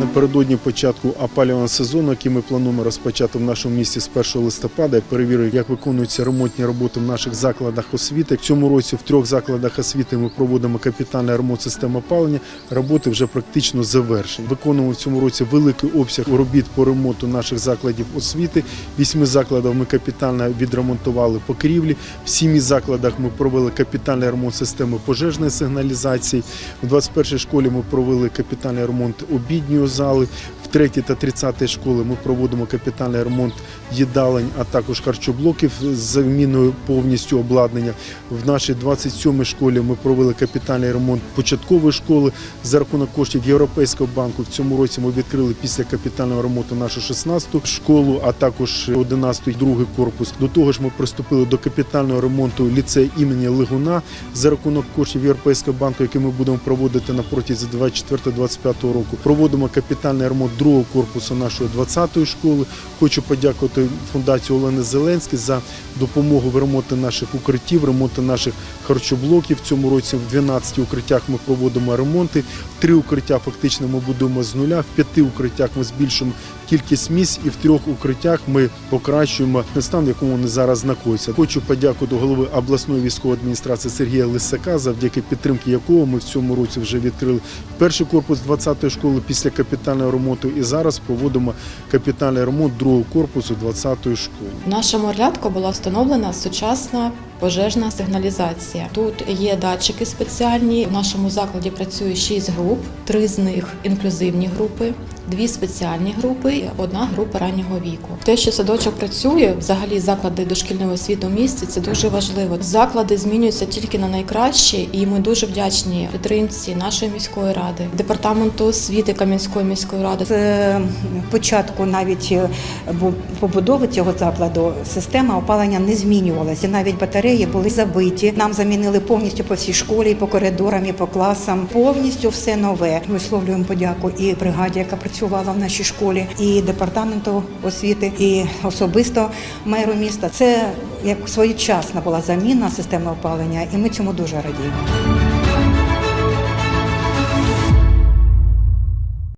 Напередодні початку опалювального сезону, який ми плануємо розпочати в нашому місті з 1 листопада, я перевірив, як виконуються ремонтні роботи в наших закладах освіти. В цьому році в трьох закладах освіти ми проводимо капітальний ремонт системи опалення. Роботи вже практично завершені. Виконуємо в цьому році великий обсяг робіт по ремонту наших закладів освіти. Вісьми закладах ми капітально відремонтували покрівлі. В сімі закладах ми провели капітальний ремонт системи пожежної сигналізації. У 21 школі ми провели капітальний ремонт обідньої зали. В 3 та 30 школи ми проводимо капітальний ремонт їдалень, а також харчоблоків з заміною повністю обладнання. В нашій 27 школі ми провели капітальний ремонт початкової школи за рахунок коштів Європейського банку. В цьому році ми відкрили після капітального ремонту нашу 16-ту школу, а також 11-й другий корпус. До того ж, ми приступили до капітального ремонту ліцею імені Лигуна за рахунок коштів Європейського банку, який ми будемо проводити на протязі 24-25 року. Проводимо капітальний ремонт другого корпусу нашої 20-ї школи. Хочу подякувати фундації Олени Зеленській за допомогу в ремонті наших укриттів, ремонті наших харчоблоків. В цьому році в 12 укриттях ми проводимо ремонти. Три укриття фактично ми будуємо з нуля. В п'яти укриттях ми збільшуємо кількість місць, і в трьох укриттях ми покращуємо стан, в якому вони зараз знаходяться. Хочу подякувати голови обласної військової адміністрації Сергія Лисака, завдяки підтримки якого ми в цьому році вже відкрили перший корпус 20-ї школи після капітального ремонту. І зараз проводимо капітальний ремонт другого корпусу 20-ї школи. В нашому орлятку була встановлена сучасна пожежна сигналізація. Тут є датчики спеціальні. В нашому закладі працює 6 груп, три з них інклюзивні групи, дві спеціальні групи, одна група раннього віку. Те, що садочок працює, взагалі заклади дошкільної освіти у місті, це дуже важливо. Заклади змінюються тільки на найкраще, і ми дуже вдячні підтримці нашої міської ради, департаменту освіти Кам'янської міської ради. З початку навіть е, побудови цього закладу система опалення не змінювалася. Навіть батареї були забиті. Нам замінили повністю по всій школі, по коридорам, і по класам. Повністю все нове. Висловлюємо подяку і бригаді, яка працювала в нашій школі, і департаменту освіти, і особисто меру міста. Це як своєчасна була заміна системи опалення, і ми цьому дуже радіємо.